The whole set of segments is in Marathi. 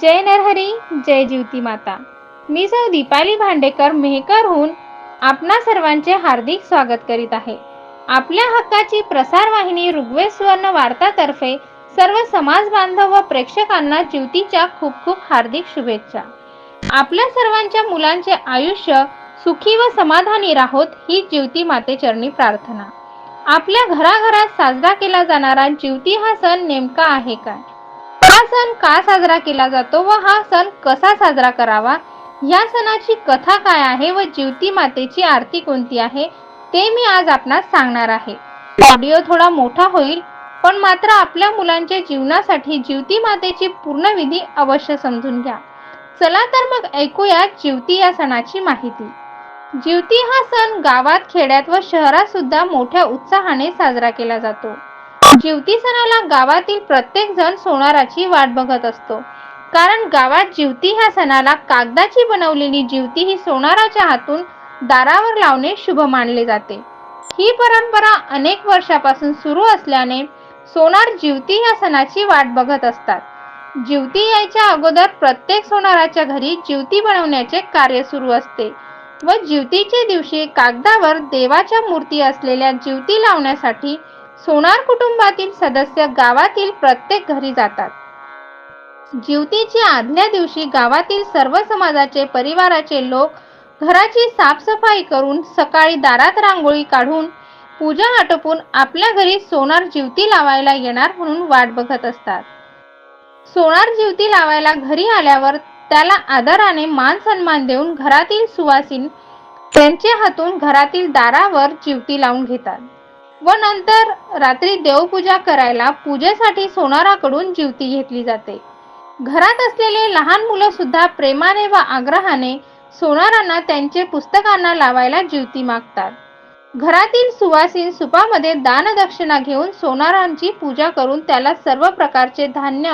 जय नरहरी जय ज्योती माता. मी सौ दीपाली भांडेकर मेहकरहून आपणा सर्वांचे हार्दिक स्वागत करीत आहे. आपल्या हक्काची प्रसार वाहिनी ऋग्वेद सुवर्ण वार्तातर्फे सर्व समाज बांधव व प्रेक्षकांना ज्योतीच्या खूप खूप हार्दिक शुभेच्छा. आपल्या सर्वांच्या मुलांचे आयुष्य सुखी व समाधानी राहोत ही ज्योती मातेचरणी प्रार्थना. आपल्या घराघरात साजरा केला जाणारा ज्योती हा सण नेमका आहे काय? सण का साजरा केला जातो व हा सण कसा साजरा करावा? या सणाची कथा काय आहे व जीवती मातेची आरती कोणती आहे? ते मी आज आपणास सांगणार आहे. ऑडिओ थोडा मोठा होईल पण मात्र आपल्या मुलांच्या जीवनासाठी जीवती मातेची पूर्ण विधी अवश्य समजून घ्या. चला तर मग ऐकूया जीवती या सणाची माहिती. जीवती हा सण गावात खेड्यात व शहरात सुद्धा मोठ्या उत्साहाने साजरा केला जातो. जिवती सणाला गावातील प्रत्येक जण सोनाराची वाट बघत असतो. कारण गावात जिवती ह्या सणाला कागदाची बनवलेली जिवती ही सोनाराच्या हातून दारावर लावणे शुभ मानले जाते. ही परंपरा अनेक वर्षापासून सुरू असल्याने सोनार जिवती या सणाची वाट बघत असतात. जिवती यायच्या अगोदर प्रत्येक सोनाराच्या घरी जिवती बनवण्याचे कार्य सुरू असते व ज्योतीच्या दिवशी कागदावर देवाच्या मूर्ती असलेल्या जिवती लावण्यासाठी सोनार कुटुंबातील सदस्य गावातील प्रत्येक घरी जातात. जीवतीच्या आदल्या दिवशी गावातील सर्व समाजाचे परिवाराचे लोक घराची साफसफाई करून सकाळी दारात रांगोळी काढून पूजा आटोपून आपल्या घरी सोनार जीवती लावायला येणार म्हणून वाट बघत असतात. सोनार जीवती लावायला घरी आल्यावर त्याला आदराने मान सन्मान देऊन घरातील सुवासीन त्यांच्या हातून घरातील दारावर जीवती लावून घेतात. व नंतर रात्री देवपूजा करायला पूजेसाठी सोनाराकडून जीवती घेतली जाते. घरात असलेले लहान मुलं सुद्धा प्रेमाने व आग्रहाने सोनारांना त्यांचे पुस्तकांना लावायला जीवती मागतात. घरातील सुवासीन सुपामध्ये दानदक्षिणा घेऊन सोनारांची पूजा करून त्याला सर्व प्रकारचे धान्य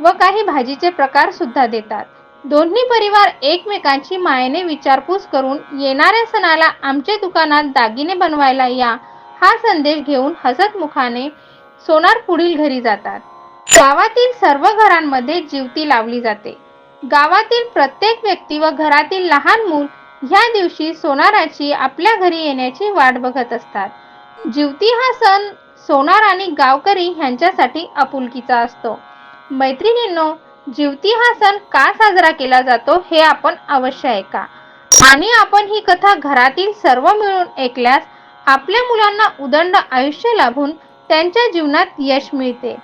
व काही भाजीचे प्रकार सुद्धा देतात. दोन्ही परिवार एकमेकांची मायेने विचारपूस करून येणाऱ्या सणाला आमच्या दुकानात दागिने बनवायला या हा संदेश घेऊन हसत मुखाने सोनार पुढील घरी जातात. गावातील सर्व घरांमध्ये जीवती लावली जाते. गावातील प्रत्येक व्यक्ती व घरातील लहान मूल ह्या दिवशी सोनाराची आपल्या घरी येण्याची वाट बघत असतात. जीवती हा सण सोनार आणि गावकरी ह्यांच्यासाठी आपुलकीचा असतो. मैत्रिणींनो जीवती हा सण का साजरा केला जातो हे आपण अवश्य ऐका. आणि आपण ही कथा घरातील सर्व मिळून ऐकल्यास आपल्या मुलांना उदंड आयुष्य लाभून त्यांच्या जीवनात यश मिळते.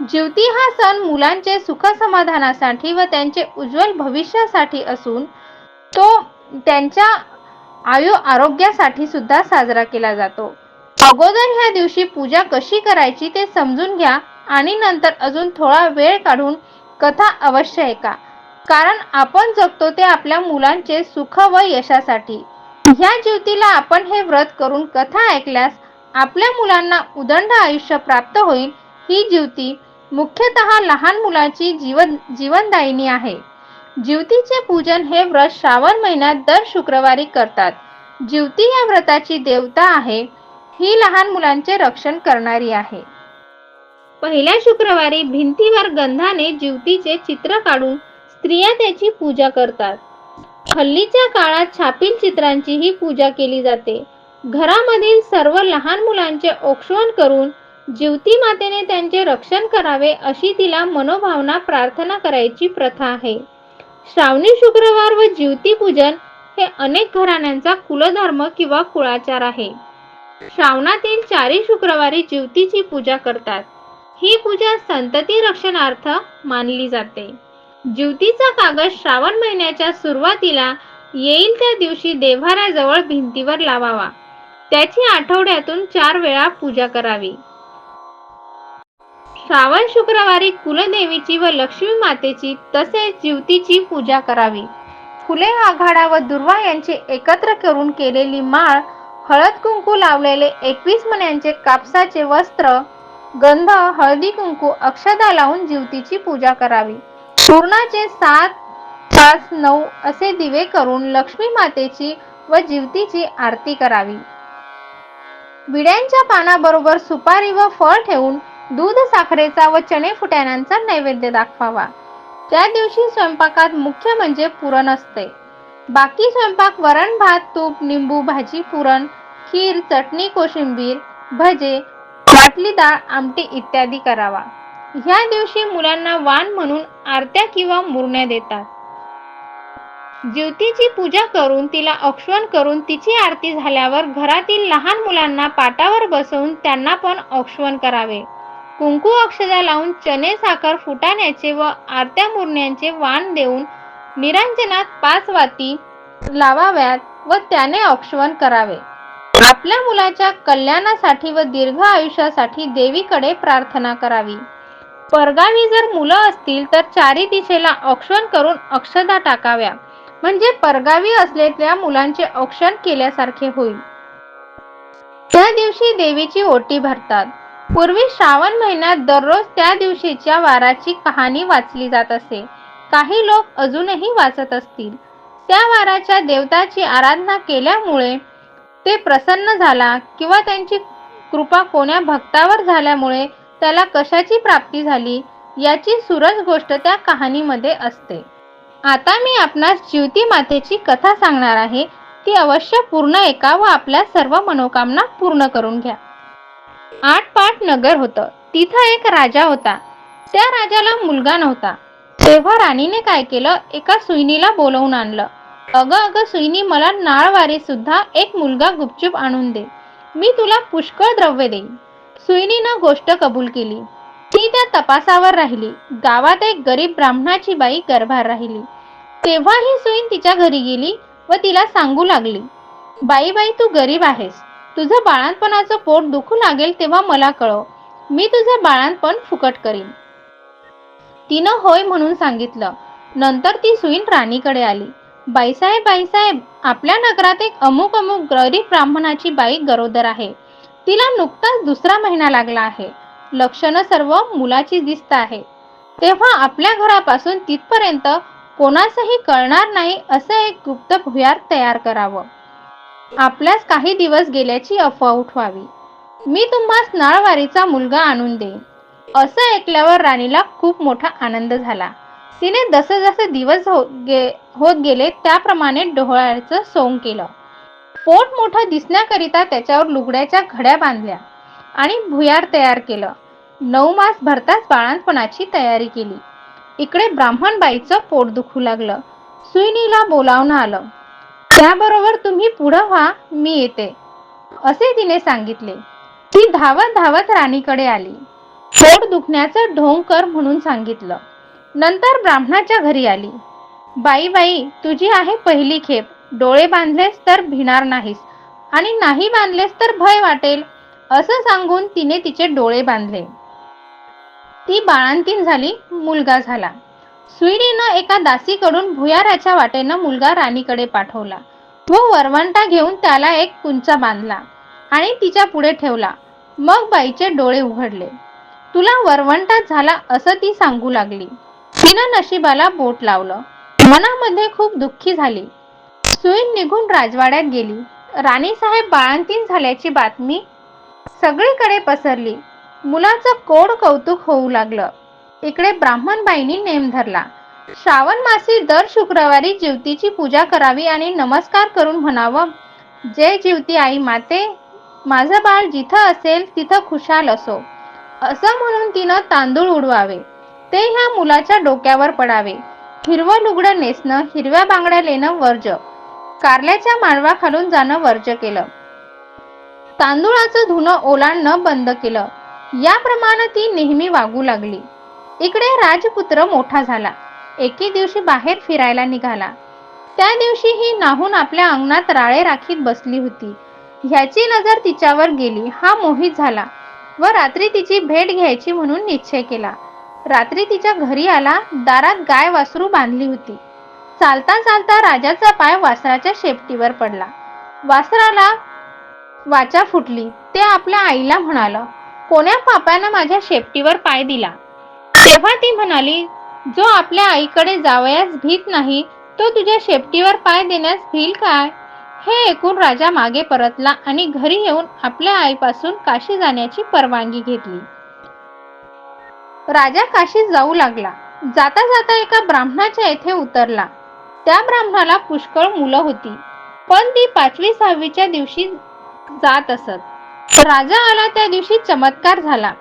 ज्योती हा सण मुलांचे सुख समाधानासाठी व त्यांचे उज्ज्वल भविष्यासाठी असून तो त्यांच्या आयु आरोग्यासाठी सुद्धा साजरा केला जातो. अगोदर ह्या दिवशी पूजा कशी करायची ते समजून घ्या आणि नंतर अजून थोडा वेळ काढून कथा अवश्य ऐका. कारण आपण जगतो ते आपल्या मुलांचे सुख व यशासाठी. ह्या ज्योतीला आपण हे व्रत करून कथा ऐकल्यास आपल्या मुलांना उदंड आयुष्य प्राप्त होईल. ही ज्योती मुख्यतः लहान मुलाची जीवन जीवनदायिनी आहे. ज्योतीचे पूजन हे व्रत श्रावण महिन्यात दर शुक्रवारी करतात. ज्योती या व्रताची देवता आहे. ही लहान मुलांचे रक्षण करणारी आहे. पहिल्या शुक्रवारी भिंतीवर गंधाने ज्योतीचे चित्र काढून स्त्रिया त्याची पूजा करतात. हल्लीच्या काळात छापील चित्रांची ही पूजा केली जाते. घरामधील सर्व लहान मुलांचे औक्षवण करून जीवती मातेने त्यांचे रक्षण करावे अशी तिला मनोभावना प्रार्थना करायची प्रथा आहे. श्रावणी शुक्रवार व जीवती पूजन हे अनेक घराण्यांचा कुलधर्म किंवा कुळाचार आहे. श्रावणातील चारी शुक्रवारी जीवतीची पूजा करतात. ही पूजा संतती रक्षणार्थ मानली जाते. ज्युतीचा कागद श्रावण महिन्याच्या सुरुवातीला येईल त्या दिवशी देव्हाऱ्याजवळ भिंतीवर लावावा. त्याची आठवड्यातून चार वेळा पूजा करावी. श्रावण शुक्रवारी कुलदेवीची व लक्ष्मी मातेची तसेच ज्युतीची पूजा करावी. फुले आघाडा व दुर्वा यांचे एकत्र करून केलेली माळ हळद कुंकू लावलेले एकवीस मण्यांचे कापसाचे वस्त्र गंध हळदी कुंकू अक्षदा लावून ज्युतीची पूजा करावी. चूर्णाचे सात पाच नऊ असे दिवे करून लक्ष्मी मातेची व जीवतीची आरती करावी. विड्यांच्या पानाबरोबर सुपारी व फळ ठेवून दूध साखरेचा व चणे फुट्याण्यांचा नैवेद्य दाखवावा. त्या दिवशी स्वयंपाकात मुख्य म्हणजे पुरण असते. बाकी स्वयंपाक वरण भात तूप निंबू भाजी पुरण खीर चटणी कोशिंबीर भजे वाटली डाळ आमटी इत्यादी करावा. ह्या दिवशी मुलांना वाण म्हणून आरत्या किंवा मुरण्या देतात. ज्योतीची पूजा करून तिला औक्षण करून तिची आरती झाल्यावर घरातील लहान मुलांना पाटावर बसवून त्यांना पण औक्षण करावे. कुंकू अक्षदा लावून चणे साखर फुटाण्याचे व आरत्या मुरण्यांचे वाण देऊन निरांजनात पाच वाती लावाव्यात व त्याने औक्षण करावे. आपल्या मुलाच्या कल्याणासाठी व दीर्घ आयुष्यासाठी देवीकडे प्रार्थना करावी. परगावी जर मुलं असतील तर चारी दिशेला औक्षण करून अक्षदा टाकाव्या. म्हणजे परगावी असलेल्या मुलांचे औक्षण केल्यासारखे होईल. त्या दिवशी देवीची ओटी भरतात. पूर्वी श्रावण महिन्यात दररोज त्या दिवशीच्या वाराची कहाणी वाचली जात असे. काही लोक अजूनही वाचत असतील. त्या वाराच्या देवताची आराधना केल्यामुळे ते प्रसन्न झाला किंवा त्यांची कृपा कोण्या भक्तावर झाल्यामुळे त्याला कशाची प्राप्ती झाली याची सुरज गोष्ट त्या कहाणीमध्ये असते. आता मी आपणास ज्योती मातेची कथा सांगणार आहे. ती अवश्य पूर्ण ऐका व आपल्या सर्व मनोकामना पूर्ण करून घ्या. आठपाट नगर होतं. तिथं एक राजा होता. त्या राजाला मुलगा नव्हता. तेव्हा राणीने काय केलं? एका सुईनीला बोलवून आणलं. अगं अगं सुईनी मला नाळवारी सुद्धा एक मुलगा गुपचूप आणून दे. मी तुला पुष्कळ द्रव्य देईन. सुईनीनं गोष्ट कबूल केली. ती त्या तपासावर राहिली. गावात एक गरीब ब्राह्मणाची बाई गर्भार राहिली. तेव्हा ही तिच्या घरी गेली व तिला सांगू लागली बाई बाई तू गरीब आहेस. तुझं बाळांपणाचं पोट दुखू लागेल तेव्हा मला कळव. मी तुझं बाळांतपण फुकट करीन. तिनं होय म्हणून सांगितलं. नंतर ती सुईन राणीकडे आली. बाईसाहेब बाईसाहेब आपल्या नगरात एक अमुक अमुक गरीब ब्राह्मणाची बाई गरोदर आहे. तिला नुकताच दुसरा महिना लागला आहे. लक्षणं सर्व मुलाची दिसत आहे. तेव्हा आपल्या घरापासून तिथपर्यंत कोणासही कळणार नाही असं एक गुप्त भुयार तयार करावं. आपल्यास काही दिवस गेल्याची अफवा उठवावी. मी तुम्हास नाळवारीचा मुलगा आणून देईन. असं ऐकल्यावर राणीला खूप मोठा आनंद झाला. तिने जसे जसे दिवस हो गे होत गेले त्याप्रमाणे डोहळ्याचं सोंग केलं. पोट मोठं दिसण्याकरिता त्याच्यावर लुगड्याच्या घड्या बांधल्या आणि भुयार तयार केलं. नऊ मास भरताच बाळांतपणाची तयारी केली. इकडे ब्राह्मण बाईचं पोट दुखू लागलं. सुईनीला बोलावणं आलं. त्याबरोबर तुम्ही पुढं व्हा मी येते असे तिने सांगितले. ती धावत धावत राणीकडे आली. पोट दुखण्याचं ढोंग कर म्हणून सांगितलं. नंतर ब्राह्मणाच्या घरी आली. बाई बाई तुझी आहे पहिली खेप. डोळे बांधलेस तर भिणार नाहीस आणि नाही बांधलेस तर भय वाटेल असं सांगून तिने तिचे डोळे बांधले. ती बाळांतीन झाली मुलगा झाला. सुईणीनं एका दासीकडून भुयाराच्या वाटेनं मुलगा राणीकडे पाठवला. व वरवंटा घेऊन त्याला एक कुंचा बांधला आणि तिच्या पुढे ठेवला. मग बाईचे डोळे उघडले. तुला वरवंटा झाला असं ती सांगू लागली. तिनं नशिबाला बोट लावलं. मनामध्ये खूप दुःखी झाली. सुईन निघून राजवाड्यात गेली. राणीसाहेब बाळंतीन झाल्याची बातमी सगळीकडे पसरली. मुलाचं कोड कौतुक होऊ लागलं. इकडे ब्राह्मणबाईंनी नेम धरला. श्रावण मासी दर शुक्रवारी जीवतीची पूजा करावी आणि नमस्कार करून म्हणावं जय जीवती आई माते माझं बाळ जिथं असेल तिथं खुशाल असो. असं म्हणून तिनं तांदूळ उडवावे. ते ह्या मुलाच्या डोक्यावर पडावे. हिरवं लुगडं नेसणं हिरव्या बांगड्या लेणं वर्ज कारल्याच्या मांडवाखालून जाणं वर्ज केलं. तांदूळाचं धुणं ओलांडणं बंद केलं. याप्रमाणे ती नेहमी वागू लागली. इकडे राजपुत्र मोठा झाला. एके दिवशी बाहेर फिरायला निघाला. त्या दिवशी ही नाहून आपल्या अंगणात राळे राखीत बसली होती. ह्याची नजर तिच्यावर गेली. हा मोहित झाला व रात्री तिची भेट घ्यायची म्हणून निश्चय केला. रात्री तिच्या घरी आला. दारात गाय वासरू बांधली होती. चालता चालता राजाचा पाय वासराच्या शेपटीवर पडला. वासराला वाचा फुटली. ते आपल्या आईला म्हणालं कोण्या पापानं माझ्या शेपटीवर पाय दिला? तेव्हा ती म्हणाली जो आपल्या आईकडे जावयास भीत नाही तो तुझ्या शेपटीवर पाय देण्यास भील काय? हे ऐकून राजा मागे परतला आणि घरी येऊन आपल्या आईपासून काशी जाण्याची परवानगी घेतली. राजा काशी जाऊ लागला. जाता जाता एका ब्राह्मणाच्या येथे उतरला. त्या ब्राह्मणाला पुष्कळ मुलं होती. पण ती पाचवी सहावीच्या दिवशी जात असत. राजा आला त्या दिवशी चमत्कार झाला.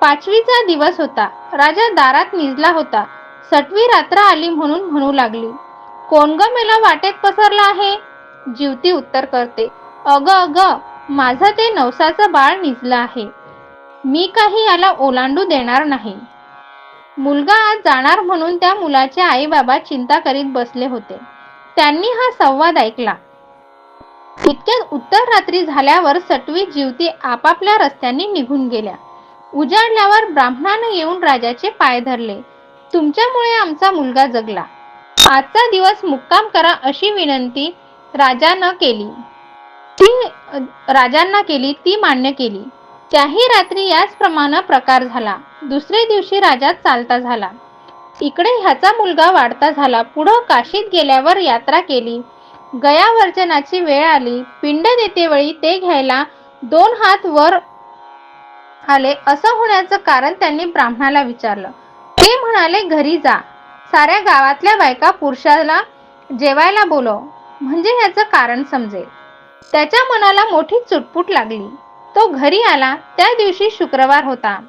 पाचवीचा दिवस होता. राजा दारात निजला होता. सटवी रात्र आली म्हणून म्हणू लागली. कोण ग मेला वाटेत पसरला आहे? जीवती उत्तर करते. अग अग माझं ते नवसाचं बाळ निजलं आहे. मी काही याला ओलांडू देणार नाही. मुलगा आज जाणार म्हणून त्या मुलाचे आई बाबा चिंता करीत बसले होते. त्यांनी हा संवाद ऐकला. इतक्यात उत्तर रात्री झाल्यावर सटवी जीवती आपापल्या रस्त्यांनी निघून गेल्या. उजाडल्यावर ब्राह्मणानं येऊन राजाचे पाय धरले. तुमच्यामुळे आमचा मुलगा जगला. आजचा दिवस मुक्काम करा अशी विनंती राजानं केली. ती राजांना केली ती मान्य केली. त्याही रात्री याचप्रमाणे प्रकार झाला. दुसरे दिवशी राजा चालता झाला. इकडे ह्याचा मुलगा वाढता झाला. पुढं काशीत गेल्यावर यात्रा केली. गया वर्जनाची वेळ आली. पिंड देतेवेळी ते घ्यायला दोन हात वर आले. असं होण्याचं कारण त्यांनी ब्राह्मणाला विचारलं. ते म्हणाले घरी जा. साऱ्या गावातल्या बायका पुरुषाला जेवायला बोलव. म्हणजे ह्याचं कारण समजेल. त्याच्या मनाला मोठी चुटपुट लागली. तो घरी आला. त्या दिवशी शुक्रवार होता.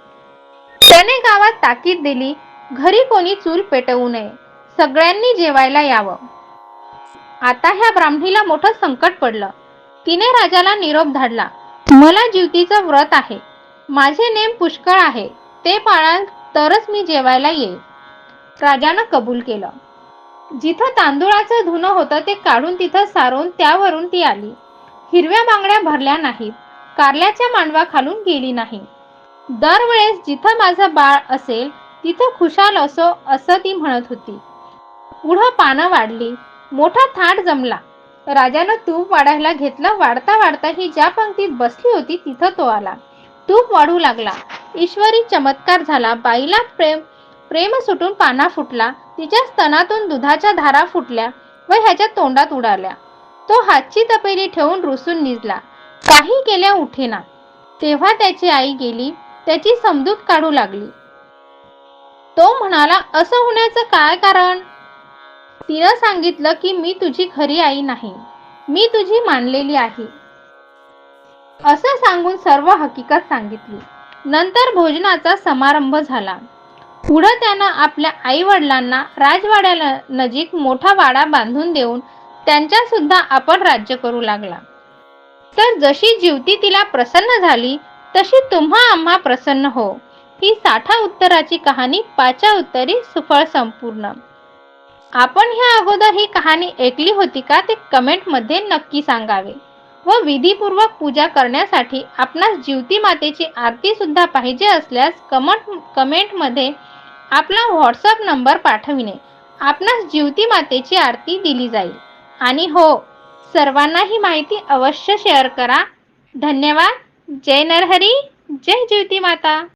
त्याने गावात ताकीद दिली घरी कोणी चूल पेटवू नये. सगळ्यांनी जेवायला यावं. आता ह्या ब्राह्मणीला मोठं संकट पडलं. तिने राजाला निरोप धाडला. मला जीवतीचं व्रत आहे. माझे नेम पुष्कळ आहे. ते पाळाल तरच मी जेवायला येईल. राजानं कबूल केलं. जिथं तांदुळाचं धुणं होतं ते काढून तिथं सारून त्यावरून ती आली. हिरव्या बांगड्या भरल्या नाहीत. कारल्याच्या मांडवा खालून गेली नाही. दरवेळेस जिथं माझं बाळ असेल तिथं खुशाल असो असं ती म्हणत होती. पुढं पानं वाढली. मोठा थाट जमला. राजानं तूप वाढायला घेतलं. वाढता वाढता ही ज्या पंक्तीत बसली होती तिथं तो आला. तूप वाढू लागला. ईश्वरी चमत्कार झाला. बाईला प्रेम प्रेम सुटून पाना फुटला. तिच्या स्तनातून दुधाच्या धारा फुटल्या व ह्याच्या तोंडात उडाल्या. तो हातची तपेली ठेवून रुसून निजला. काही केल्या उठेना. तेव्हा त्याची आई गेली त्याची समजूत काढू लागली. तो म्हणाला असं होण्याचं काय कारण? तिनं सांगितलं की मी तुझी खरी आई नाही. मी तुझी मानलेली आहे. असं सांगून सर्व हकीकत सांगितली. नंतर भोजनाचा समारंभ झाला. पुढं त्यानं आपल्या आई वडिलांना राजवाड्याला नजीक मोठा वाडा बांधून देऊन त्यांच्या सुद्धा आपण राज्य करू लागला. तर जशी जीवती तिला प्रसन्न झाली तशी तुम्हा आम्हा प्रसन्न हो. ही साठा उत्तराची कहाणी पाचा उत्तरी सुफळ संपूर्ण. आपण ह्या अगोदर ही कहाणी ऐकली होती का ते कमेंटमध्ये नक्की सांगावे व विधीपूर्वक पूजा करण्यासाठी आपणास जीवती मातेची आरती सुद्धा पाहिजे असल्यास कमेंट कमेंटमध्ये आपला व्हॉट्सअप नंबर पाठविणे. आपणास जीवती मातेची आरती दिली जाईल. आणि हो सर्वांना ही माहिती अवश्य शेअर करा. धन्यवाद. जय नरहरी. जय ज्योती माता